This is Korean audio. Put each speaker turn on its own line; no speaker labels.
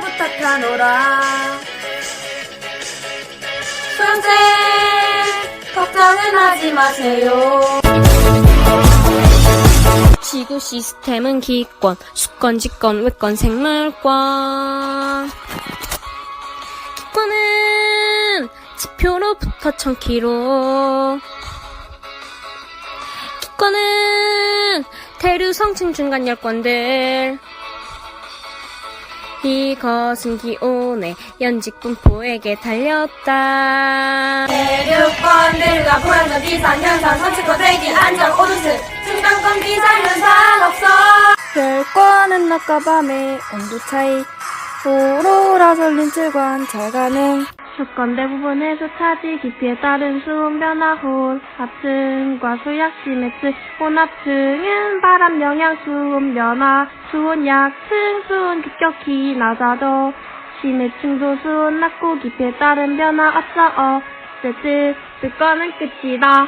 부탁하노라. 소영쌤 걱정은 하지 마세요
지구 시스템은 기권, 수권, 직권, 외권, 생물권. 기권은 지표로부터 천키로. 기권은 대류 성층 중간 열권들. 이것은 기온의 연직 분포에게 달렸다.
대륙권들과 불안전 비상현상 선취권 대기 안전 오도스 중간권 비상현상 없어.
별과는 낮과 밤의 온도 차이. 오로라 설린 칠관 잘 가능.
수건 대부분에서 차지 깊이에 따른 수온 변화 홀 합층과 수약 시메트. 혼합층은 바람 영향 수온 변화. 수온 약층 수온 급격히 낮아져 시메층도 수온 낮고 깊이에 따른 변화 없어. 어쨌든 수건은 끝이다